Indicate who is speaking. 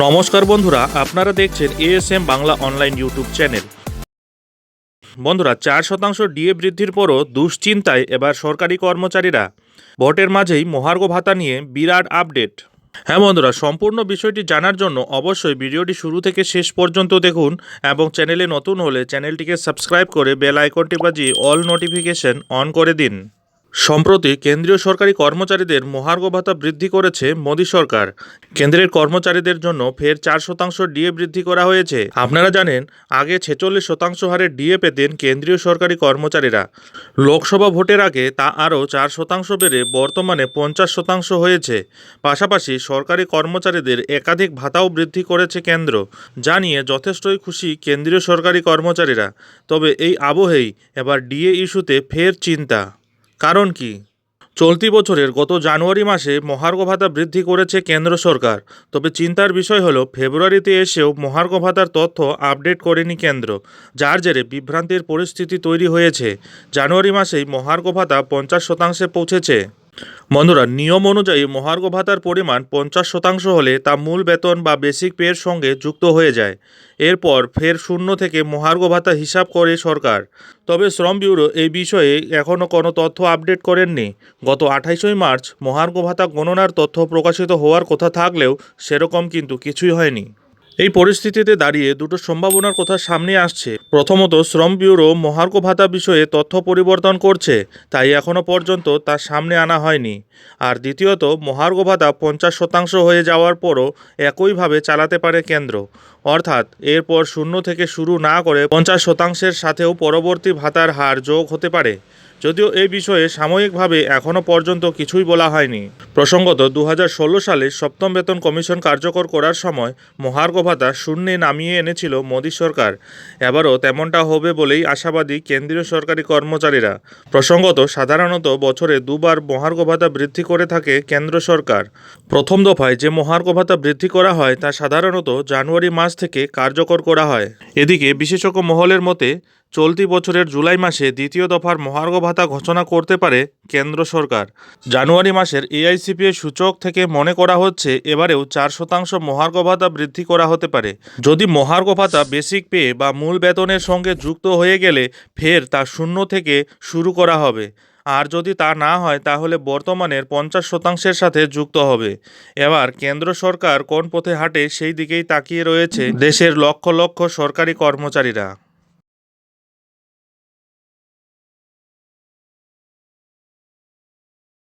Speaker 1: নমস্কার বন্ধুরা, আপনারা দেখছেন ASM Bangla online YouTube channel বন্ধুরা, চার শতাংশ ডিএ বৃদ্ধির পরও দুশ্চিন্তায় এবার সরকারি কর্মচারীরা। ভোটের মাঝেই মহার্ঘ ভাতা নিয়ে বিরাট আপডেট। হ্যাঁ বন্ধুরা, সম্পূর্ণ বিষয়টি জানার জন্য অবশ্যই ভিডিওটি শুরু থেকে শেষ পর্যন্ত দেখুন এবং চ্যানেলে নতুন হলে চ্যানেলটিকে সাবস্ক্রাইব করে বেল আইকনটি বাজিয়ে অল নোটিফিকেশন অন করে দিন। সম্প্রতি কেন্দ্রীয় সরকারি কর্মচারীদের মহার্ঘ ভাতা বৃদ্ধি করেছে মোদী সরকার। কেন্দ্রের কর্মচারীদের জন্য ফের চার শতাংশ ডিএ বৃদ্ধি করা হয়েছে। আপনারা জানেন, আগে ছেচল্লিশ শতাংশ হারে ডিএ পেতেন কেন্দ্রীয় সরকারি কর্মচারীরা। লোকসভা ভোটের আগে তা আরও চার শতাংশ বেড়ে বর্তমানে পঞ্চাশ শতাংশ হয়েছে। পাশাপাশি সরকারি কর্মচারীদের একাধিক ভাতাও বৃদ্ধি করেছে কেন্দ্র, যা নিয়ে যথেষ্টই খুশি কেন্দ্রীয় সরকারি কর্মচারীরা। তবে এই আবহেই এবার ডিএ ইস্যুতে ফের চিন্তা। কারণ কি? চলতি বছরের গত জানুয়ারি মাসে মহার্ঘ ভাতা বৃদ্ধি করেছে কেন্দ্র সরকার। তবে চিন্তার বিষয় হলো, ফেব্রুয়ারিতে এসেও মহার্ঘ ভাতার তথ্য আপডেট করেনি কেন্দ্র, যার জেরে বিভ্রান্তির পরিস্থিতি তৈরি হয়েছে। জানুয়ারি মাসেই মহার্ঘ ভাতা পঞ্চাশ শতাংশে পৌঁছেছে। বন্ধুরা, নিয়ম অনুযায়ী মহার্ঘ ভাতার পরিমাণ পঞ্চাশ শতাংশ হলে তা মূল বেতন বা বেসিক পেয়ের সঙ্গে যুক্ত হয়ে যায়। এরপর ফের শূন্য থেকে মহার্ঘ ভাতা হিসাব করে সরকার। তবে শ্রম ব্যুরো এই বিষয়ে এখনও কোনো তথ্য আপডেট করেননি। গত আঠাইশই মার্চ মহার্ঘ ভাতা গণনার তথ্য প্রকাশিত হওয়ার কথা থাকলেও সেরকম কিন্তু কিছুই হয়নি। এই পরিস্থিতিতে দাঁড়িয়ে দুটো সম্ভাবনার কথা সামনে আসছে। প্রথমত, শ্রম ব্যুরো মহার্ঘ ভাতা বিষয়ে তথ্য পরিবর্তন করছে, তাই এখনও পর্যন্ত তার সামনে আনা হয়নি। আর দ্বিতীয়ত, মহার্ঘ ভাতা পঞ্চাশ শতাংশ হয়ে যাওয়ার পরও একইভাবে চালাতে পারে কেন্দ্র। অর্থাৎ এরপর শূন্য থেকে শুরু না করে পঞ্চাশ শতাংশের সাথেও পরবর্তী ভাতার হার যোগ হতে পারে। যদিও এই বিষয়ে সাময়িকভাবে এখনও পর্যন্ত কিছুই বলা হয়নি। প্রসঙ্গত দু হাজার ষোলো সালে সপ্তম বেতন কমিশন কার্যকর করার সময় মহার্ঘ ভাতা শূন্যে নামিয়ে এনেছিল মোদী সরকার। এবারও তেমনটা হবে বলেই আশাবাদী কেন্দ্রীয় সরকারি কর্মচারীরা। প্রসঙ্গত সাধারণত বছরে দুবার মহার্ঘ ভাতা বৃদ্ধি করে থাকে কেন্দ্র সরকার। প্রথম দফায় যে মহার্ঘ ভাতা বৃদ্ধি করা হয় তা সাধারণত জানুয়ারি মাস থেকে কার্যকর করা হয়। এদিকে বিশেষজ্ঞ মহলের মতে, চলতি বছরের জুলাই মাসে দ্বিতীয় দফার মহার্ঘ ভাতা ঘোষণা করতে পারে কেন্দ্র সরকার। জানুয়ারি মাসের এআইসিপিএ সূচক থেকে মনে করা হচ্ছে, এবারেও চার শতাংশ মহার্ঘ ভাতা বৃদ্ধি করা হতে পারে। যদি মহার্ঘ ভাতা বেসিক পে বা মূল বেতনের সঙ্গে যুক্ত হয়ে গেলে, ফের তা শূন্য থেকে শুরু করা হবে। আর যদি তা না হয়, তাহলে বর্তমানের পঞ্চাশ শতাংশের সাথে যুক্ত হবে। এবার কেন্দ্র সরকার কোন পথে হাঁটে সেই দিকেই তাকিয়ে রয়েছে দেশের লক্ষ লক্ষ সরকারি কর্মচারীরা।